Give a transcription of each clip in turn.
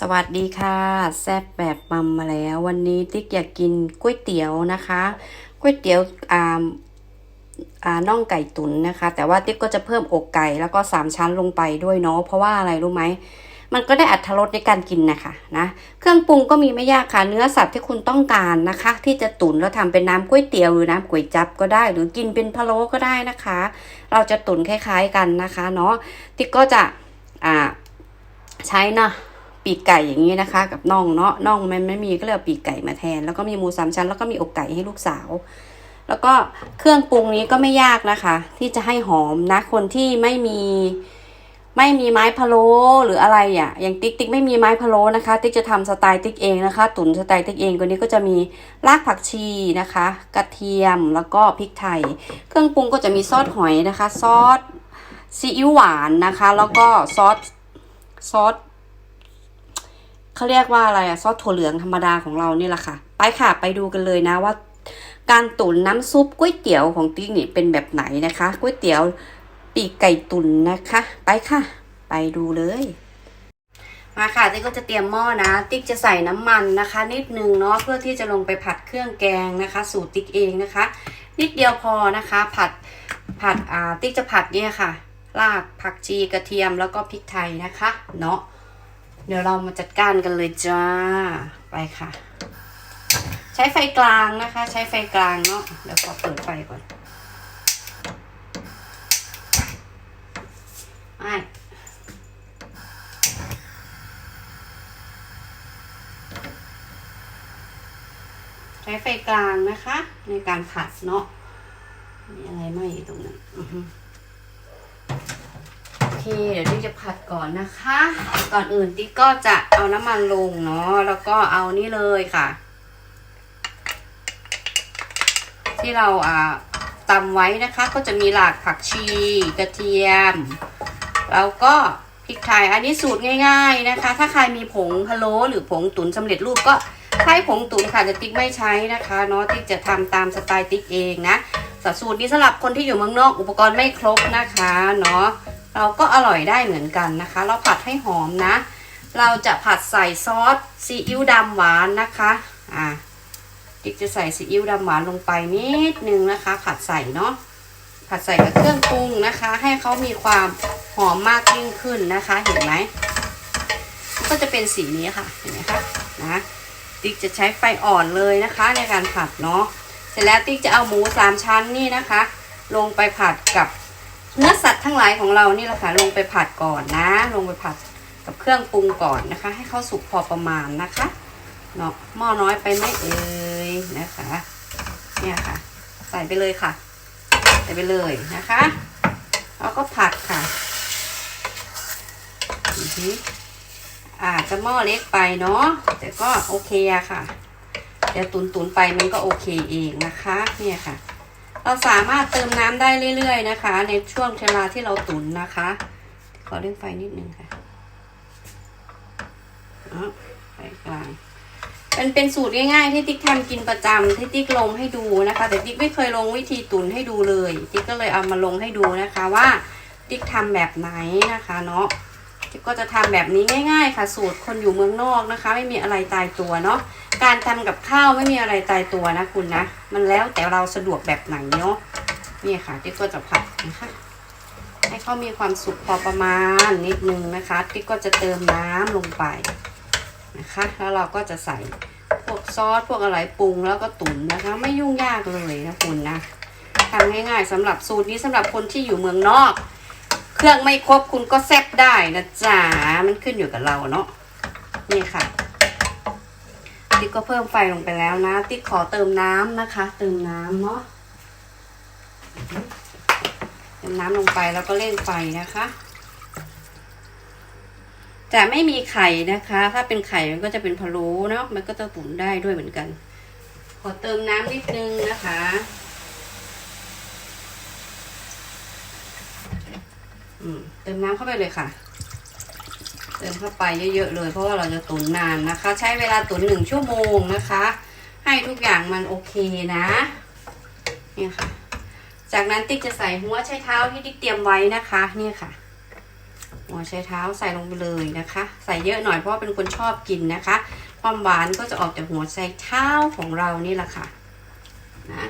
สวัสดีค่ะแซ่บแบบมัมมาแล้ว วันนี้ติ๊กอยากกินก๋วยเตี๋ยวนะคะก๋วยเตี๋ยวอ่าอ่าน่องไก่ตุ๋นนะคะ แต่ว่าติ๊กก็จะเพิ่มอกไก่แล้วก็สามชั้นลงไปด้วยเนาะเพราะว่าอะไรรู้ไหมมันก็ได้อัตรสในการกินนะคะนะเครื่องปรุงก็มีไม่ยากค่ะเนื้อสัตว์ที่คุณต้องการนะคะ ที่จะตุ๋นแล้วทำเป็นน้ำก๋วยเตี๋ยวหรือน้ำก๋วยจับก็ได้ หรือกินเป็นพะโล้ก็ได้นะคะ เราจะตุ๋นคล้าย ๆกันนะคะเนาะติ๊กก็จะอ่าใช้นะ ปีกไก่อย่างนี้นะคะ กับน่องเนาะน่องมันไม่มีก็เลยเอาปีกไก่มาแทน แล้วก็มีหมูสามชั้น แล้วก็มีอกไก่ให้ลูกสาว แล้วก็เครื่องปรุงนี้ก็ไม่ยากนะคะ ที่จะให้หอมนะคนที่ไม่มีไม่มีไม้พะโล้หรืออะไรอะ อย่างติ๊กติ๊กไม่มีไม้พะโล้นะคะ ติ๊กจะทำสไตล์ติ๊กเองนะคะ ตุ๋นสไตล์ติ๊กเองตัวนี้ก็จะมีรากผักชีนะคะ กระเทียมแล้วก็พริกไทย เครื่องปรุงก็จะมีซอสหอยนะคะ ซอสซีอิ๊วหวานนะคะ แล้วก็ซอสซอส เขาเรียกว่าอะไรอะซอสถั่วเหลืองธรรมดาของเรานี่แหละค่ะ ไปค่ะ ไปดูกันเลยนะว่า การตุ๋นน้ำซุปก๋วยเตี๋ยวของติ๊กนี่เป็นแบบไหนนะคะก๋วยเตี๋ยวปีกไก่ตุ๋นนะคะ ไปค่ะ ไปดูเลยมาค่ะติ๊กก็จะเตรียมหม้อนะ ติ๊กจะใส่น้ำมันนะคะ นิดนึงเนาะเพื่อที่จะลงไปผัดเครื่องแกงนะคะ สูตรติ๊กเองนะคะ นิดเดียวพอนะคะ ผัดผัดอ่าติ๊กจะผัดเนี่ยค่ะ รากผักชีกระเทียมแล้วก็พริกไทยนะคะ เนาะ เดี๋ยวเรามาจัดการกันเลยจ้า ไปค่ะ ใช้ไฟกลางนะคะ ใช้ไฟกลางเนาะ เดี๋ยวขอเปิดไฟก่อนไม่ใช้ไฟกลางนะคะ ในการผัดเนาะ มีอะไรไหมตรงนั้นอือ เคเดี๋ยวติ๊กจะผัดก่อนนะคะ ก่อนอื่นติ๊กก็จะเอาน้ำมันลงเนาะแล้วก็เอานี่เลยค่ะ ที่เราอ่าตำไว้นะคะ ก็จะมีหลากผักชี กระเทียม แล้วก็พริกไทยอันนี้สูตรง่าย ๆนะคะ ถ้าใครมีผงพะโล้หรือผงตุ๋นสำเร็จรูปก็ใช้ผงตุ๋นค่ะแต่ติ๊กไม่ใช้นะคะเนาะติ๊กจะทำตามสไตล์ติ๊กเองนะสูตรนี้สำหรับคนที่อยู่เมืองนอกอุปกรณ์ไม่ครบนะคะเนาะ เราก็อร่อยได้เหมือนกันนะคะ เราผัดให้หอมนะ เราจะผัดใส่ซอสซีอิ๊วดำหวานนะคะอ่าติ๊กจะใส่ซีอิ๊วดำหวานลงไปนิดนึงนะคะ ผัดใส่เนาะผัดใส่กับเครื่องปรุงนะคะ ให้เขามีความหอมมากยิ่งขึ้นนะคะ เห็นไหมก็จะเป็นสีนี้ค่ะเห็นไหมคะนะติ๊กจะใช้ไฟอ่อนเลยนะคะ ในการผัดเนาะเสร็จแล้วติ๊กจะเอาหมูสามชั้นนี่นะคะ ลงไปผัดกับ เนื้อสัตว์ทั้งหลายของเรานี่แหละค่ะลงไปผัดก่อนนะ ลงไปผัดกับเครื่องปรุงก่อนนะคะ ให้เขาสุกพอประมาณนะคะเนาะหม้อน้อยไปไหมเอ่ยนะคะ เนี่ยค่ะ ใส่ไปเลยค่ะ ใส่ไปเลยนะคะ แล้วก็ผัดค่ะอาจจะหม้อเล็กไปเนาะแต่ก็โอเคอะค่ะเดี๋ยวตุนตุนๆไปมันก็โอเคเองนะคะ เนี่ยค่ะ เราสามารถเติมน้ำได้เรื่อยๆนะคะ ในช่วงเวลาที่เราตุ๋นนะคะ ขอเร่งไฟนิดนึงค่ะอ๋อไฟกลางเป็นเป็นสูตรง่ายๆที่ติ๊กทำกินประจำที่ติ๊กลงให้ดูนะคะ แต่ติ๊กไม่เคยลงวิธีตุ๋นให้ดูเลย ติ๊กก็เลยเอามาลงให้ดูนะคะว่าติ๊กทำแบบไหนนะคะเนาะติ๊กก็จะทำแบบนี้ง่าย ๆ ค่ะ สูตรคนอยู่เมืองนอกนะคะ ไม่มีอะไรตายตัวเนาะ การทำกับข้าวไม่มีอะไรตายตัวนะคุณนะ มันแล้วแต่เราสะดวกแบบไหนเนาะนี่ค่ะติ๊กก็จะผัดนะคะให้เขามีความสุกพอประมาณนิดนึงนะคะติ๊กก็จะเติมน้ำลงไปนะคะ แล้วเราก็จะใส่พวกซอสพวกอะไรปรุงแล้วก็ตุ๋นนะคะ ไม่ยุ่งยากเลยนะคุณนะทำง่ายๆสำหรับสูตรนี้สำหรับคนที่อยู่เมืองนอก เครื่องไม่ครบคุณก็แซ่บได้นะจ๊ะมันขึ้นอยู่กับเราเนาะนี่ค่ะ ติ๊กก็เพิ่มไฟลงไปแล้วนะ ติ๊กขอเติมน้ำนะคะ เติมน้ำเนาะเติมน้ำลงไปแล้วก็เร่งไฟนะคะแต่ไม่มีไข่นะคะ ถ้าเป็นไข่มันก็จะเป็นพะโล้เนาะมันก็จะตุ๋นได้ด้วยเหมือนกัน ขอเติมน้ำนิดนึงนะคะอืมเติมน้ำเข้าไปเลยค่ะ เติมเข้าไปเยอะๆเลย เพราะว่าเราจะตุ๋นนานนะคะ ใช้เวลาตุ๋นหนึ่งชั่วโมงนะคะ ให้ทุกอย่างมันโอเคนะเนี่ยค่ะ จากนั้นติ๊กจะใส่หัวไชเท้าที่ติ๊กเตรียมไว้นะคะเนี่ยค่ะ หัวไชเท้าใส่ลงไปเลยนะคะ ใส่เยอะหน่อยเพราะเป็นคนชอบกินนะคะ ความหวานก็จะออกจากหัวไชเท้าของเรานี่แหละค่ะนะ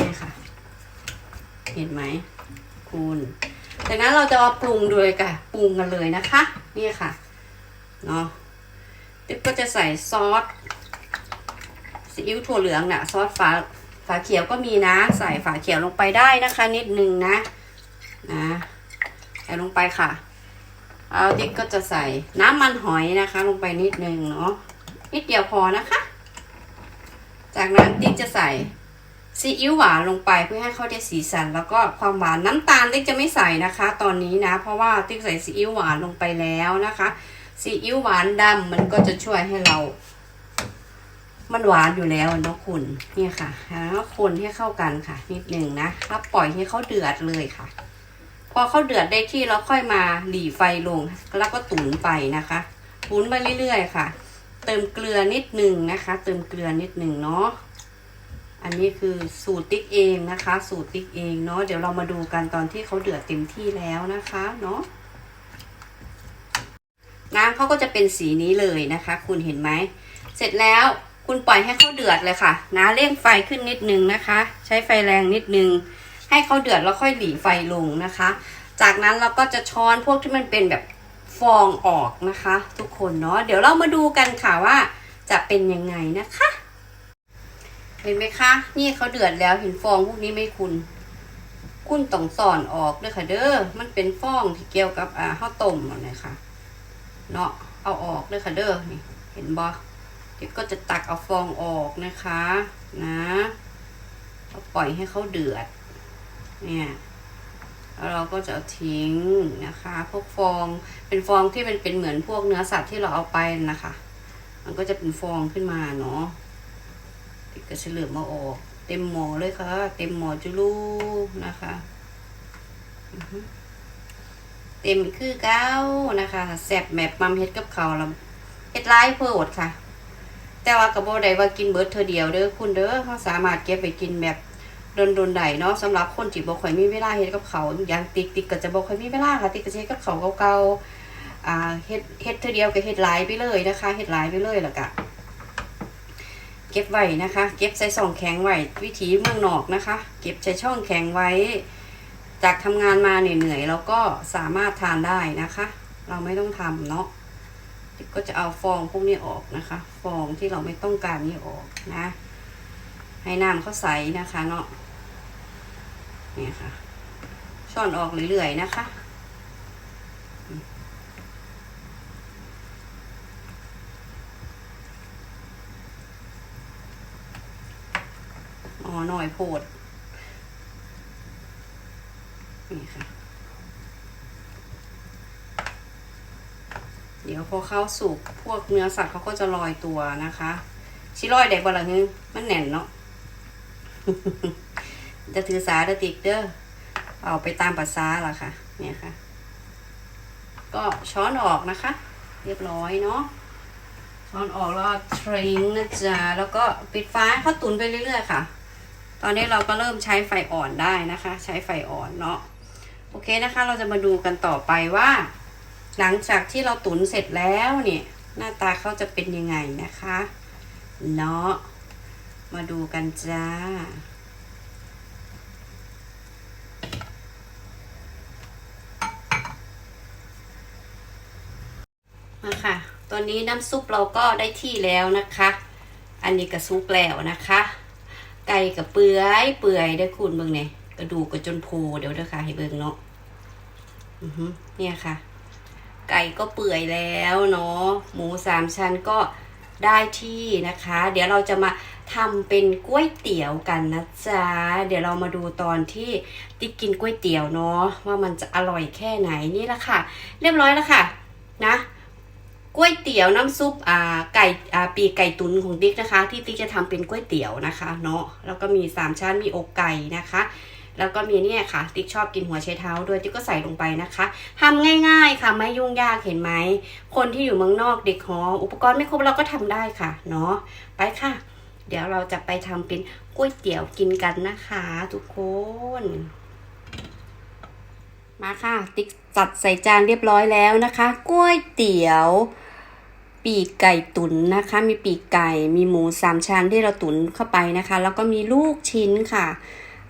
นี่ค่ะ เห็นไหมคุณ จากนั้นเราจะมาปรุงด้วยค่ะปรุงกันเลยนะคะ นี่ค่ะเนาะติ๊บก็จะใส่ซอสซีอิ๊วถั่วเหลืองน่ะซอสฝาฝาเขียวก็มีนะ ใส่ฝาเขียวลงไปได้นะคะ นิดนึงนะนะใส่ลงไปค่ะเอาติ๊กก็จะใส่น้ำมันหอยนะคะ ลงไปนิดนึงเนาะนิดเดียวพอนะคะ จากนั้นติ๊กจะใส่ ซีอิ๊วหวานลงไปเพื่อให้เขาได้สีสัน แล้วก็ความหวานน้ำตาลติ๊กจะไม่ใส่นะคะ ตอนนี้นะ เพราะว่าติ๊กใส่ซีอิ๊วหวานลงไปแล้วนะคะซีอิ๊วหวานดำมันก็จะช่วยให้เรา มันหวานอยู่แล้วเนาะคุณนี่ค่ะแล้วคนให้เข้ากันค่ะ นิดหนึ่งนะแล้วปล่อยให้เขาเดือดเลยค่ะ พอเขาเดือดได้ที่เราค่อยมาหลีไฟลงแล้วก็ตุ๋นไปนะคะตุ๋นไปเรื่อยๆค่ะ เติมเกลือนิดหนึ่งนะคะ เติมเกลือนิดหนึ่งเนาะ อันนี้คือสูตรติ๊กเองนะคะ สูตรติ๊กเองเนาะเดี๋ยวเรามาดูกันตอนที่เขาเดือดเต็มที่แล้วนะคะเนาะน้ำเขาก็จะเป็นสีนี้เลยนะคะ คุณเห็นไหม เสร็จแล้วคุณปล่อยให้เขาเดือดเลยค่ะนะเร่งไฟขึ้นนิดนึงนะคะ ใช้ไฟแรงนิดนึง ให้เขาเดือดแล้วค่อยหลีไฟลงนะคะ จากนั้นเราก็จะช้อนพวกที่มันเป็นแบบฟองออกนะคะ ทุกคนเนาะเดี๋ยวเรามาดูกันค่ะว่าจะเป็นยังไงนะคะ เห็นไหมคะ นี่เขาเดือดแล้วเห็นฟองพวกนี้ไหม่คุณ คุณต้องสอนออกด้วยค่ะ เด้อ มันเป็นฟองที่เกี่ยวกับอ่าข้าวต้มนั่นค่ะเนาะ เอาออกด้วยค่ะเด้อ นี่ เห็นบ่เดี๋ยวก็จะตักเอาฟองออกนะคะ นะเราปล่อยให้เขาเดือด เนี่ยแล้วเราก็จะเอาทิ้งนะคะ พวกฟอง เป็นฟองที่มันเป็นเหมือนพวกเนื้อสัตว์ที่เราเอาไปนะคะ มันก็จะเป็นฟองขึ้นมาเนาะ กระเฉลือมาออก เต็มหมอเลยค่ะ เต็มหมอจุลูนะคะเต็มคือเก้านะคะแซบแมบมัมเฮ็ดกับเขาแล้วเฮ็ดไล่เพื่ออดค่ะ แต่ว่ากระโบได้ว่ากินเบิร์ดเธอเดียวเด้อคุณเด้อเขาสามารถเก็บไปกินแบบโดนโดนๆได้เนาะสำหรับคนที่บ่ค่อยมีเวลาเฮ็ดกับเขาอย่างติ๊กติ๊กก็จะบ่ค่อยมีเวลาค่ะติ๊กก็จะเฮ็ดกับเขาเก่าๆอ่าเฮ็ดเฮ็ดเธอเดียวก็เฮ็ดหลายไปเลยนะคะเฮ็ดหลายไปเลยแล้วก็ เก็บไว้นะคะ เก็บใส่ช่องแข็งไว้วิถีเมืองนอกนะคะ เก็บใส่ช่องแข็งไว้ จากทำงานมาเหนื่อยๆเราก็สามารถทานได้นะคะ เราไม่ต้องทำเนาะก็จะเอาฟองพวกนี้ออกนะคะ ฟองที่เราไม่ต้องการนี่ออกนะ ให้น้ำเขาใสนะคะเนาะนี่ค่ะช้อนออกเรื่อยๆนะคะ อ๋อหน่อยโพดนี่ค่ะ เดี๋ยวพอเข้าสุกพวกเนื้อสัตว์เขาก็จะลอยตัวนะคะชิลอยเด็กบ่ละฮึมันแน่นเนาะจะถือสาเดอติกเด้อเอาไปตามภาษาล่ะค่ะ เนี่ยค่ะ ก็ช้อนออกนะคะ เรียบร้อยเนาะช้อนออกแล้วทริงนะจ๊ะแล้วก็ปิดฟ้าเขาตุนไปเรื่อยๆค่ะ ตอนนี้เราก็เริ่มใช้ไฟอ่อนได้นะคะ ใช้ไฟอ่อนเนาะโอเคนะคะ เราจะมาดูกันต่อไปว่า หลังจากที่เราตุ๋นเสร็จแล้วเนี่ยหน้าตาเขาจะเป็นยังไงนะคะเนาะมาดูกันจ้ามาค่ะ ตอนนี้น้ำซุปเราก็ได้ที่แล้วนะคะ อันนี้ก็ซุปแล้วนะคะ ไก่กับเปื่อยเปื่อยได้คุณเบิ่งเนี่ยกระดูกก็จนโพเดี๋ยวเด้อค่ะ ให้เบิ่งเนาะอือฮึเนี่ยค่ะ ไก่ก็เปื่อยแล้วเนาะหมูสามชั้นก็ได้ที่นะคะ เดี๋ยวเราจะมาทำเป็นก๋วยเตี๋ยวกันนะจ๊ะ เดี๋ยวเรามาดูตอนที่ติ๊กกินก๋วยเตี๋ยวเนาะว่ามันจะอร่อยแค่ไหนนี่ละค่ะ เรียบร้อยแล้วค่ะ นะ ก๋วยเตี๋ยวน้ำซุปอ่าไก่อ่าปีกไก่ตุ๋นของติ๊กนะคะ ที่ติ๊กจะทำเป็นก๋วยเตี๋ยวนะคะ เนาะแล้วก็มีสามชั้นมีอกไก่นะคะ แล้วก็มีเนี่ยค่ะ ติ๊กชอบกินหัวไชเท้าด้วยติ๊กก็ใส่ลงไปนะคะทำง่าย ๆค่ะไม่ยุ่งยากเห็นไหมคนที่อยู่เมืองนอกเด็กหออุปกรณ์ไม่ครบเราก็ทำได้ค่ะเนาะไปค่ะ เดี๋ยวเราจะไปทำเป็นก๋วยเตี๋ยวกินกันนะคะ ทุกคนมาค่ะ ติ๊กจัดใส่จานเรียบร้อยแล้วนะคะก๋วยเตี๋ยว ปีกไก่ตุ๋นนะคะ มีปีกไก่ มีหมูสามชั้นที่เราตุ๋นเข้าไปนะคะ แล้วก็มีลูกชิ้นค่ะ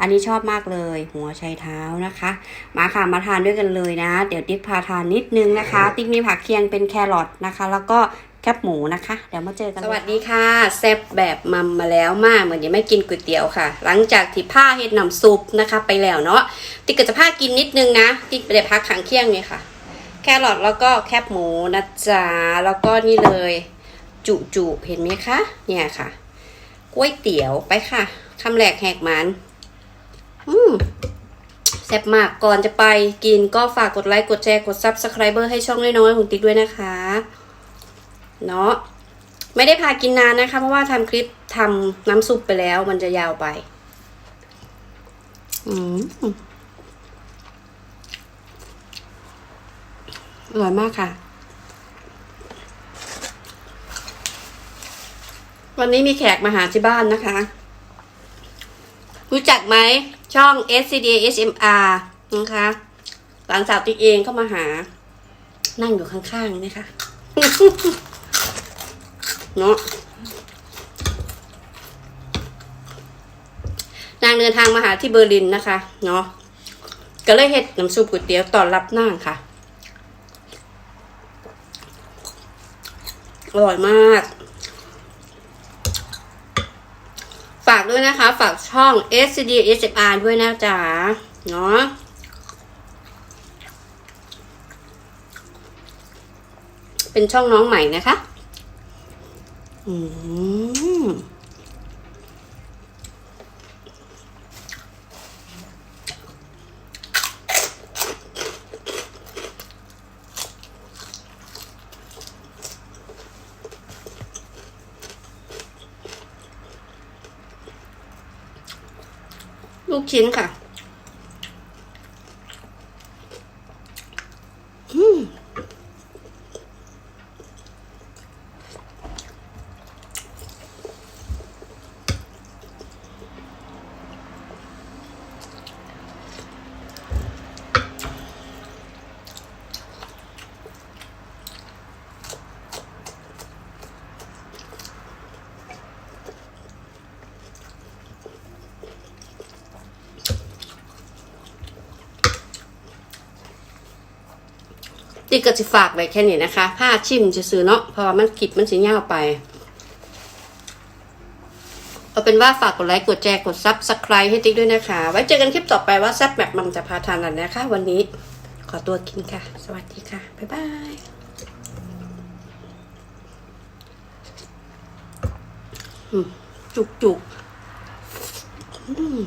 อันนี้ชอบมากเลย หัวไชเท้านะคะ มาค่ะมาทานด้วยกันเลยนะ เดี๋ยวติ๊กพาทานนิดนึงนะคะ ติ๊กมีผักเคียงเป็นแครอทนะคะ แล้วก็แคบหมูนะคะ เดี๋ยวมาเจอกัน สวัสดีค่ะแซ่บแบบมัมมาแล้วมากเหมือนยังไม่กินก๋วยเตี๋ยวค่ะ หลังจากที่ผ้าเฮ็ดน้ำซุปนะคะ ไปแล้วเนาะติ๊กก็จะพากินนิดนึงนะติ๊กไปได้พักขังเคียงเนี่ยค่ะ แครอทแล้วก็แคบหมูนะจ๊ะแล้วก็นี่เลย จุจุเห็นไหมคะเนี่ยค่ะก๋วยเตี๋ยวไปค่ะคำแรกแหกมันอืมแซ่บมากก่อนจะไปกินก็ฝากกดไลค์กดแชร์กด Subscriber ให้ช่องน้อยๆของติ๊กด้วยนะคะ เนาะไม่ได้พากินนานนะคะ เพราะว่าทำคลิปทำน้ำซุปไปแล้วมันจะยาวไป อืม อร่อยมากค่ะ วันนี้มีแขกมาหาที่บ้านนะคะ รู้จักไหมช่อง SCD SMR นะคะหลานสาวติ๊กเองเข้ามาหา นั่งอยู่ข้างๆนี่ค่ะเนาะนางเดินทางมาหาที่เบอร์ลินนะคะ เนาะก็เลยเฮ็ดน้ำซุปก๋วยเตี๋ยวตอนรับนางค่ะ อร่อยมาก ฝากด้วยนะคะ ฝากช่อง S D SMR ด้วยนะจ๊ะเนาะเป็นช่องน้องใหม่นะคะ อืม ลูกชิ้นค่ะ อืม ติ๊กก็จะฝากไว้แค่นี้นะคะ ผ้าชิมจะซื้อเนาะเพราะว่ามันคลิปมันสิยาวไป เอาเป็นว่าฝากกดไลค์กดแชร์กดซับสไคร b e ให้ติ๊กด้วยนะคะ ไว้เจอกันคลิปต่อไปว่าแซ่บแบบมัมจะพาทานอะไรนะคะ วันนี้ขอตัวกินค่ะ สวัสดีค่ะ บ๊ายบายจุกจุกอืม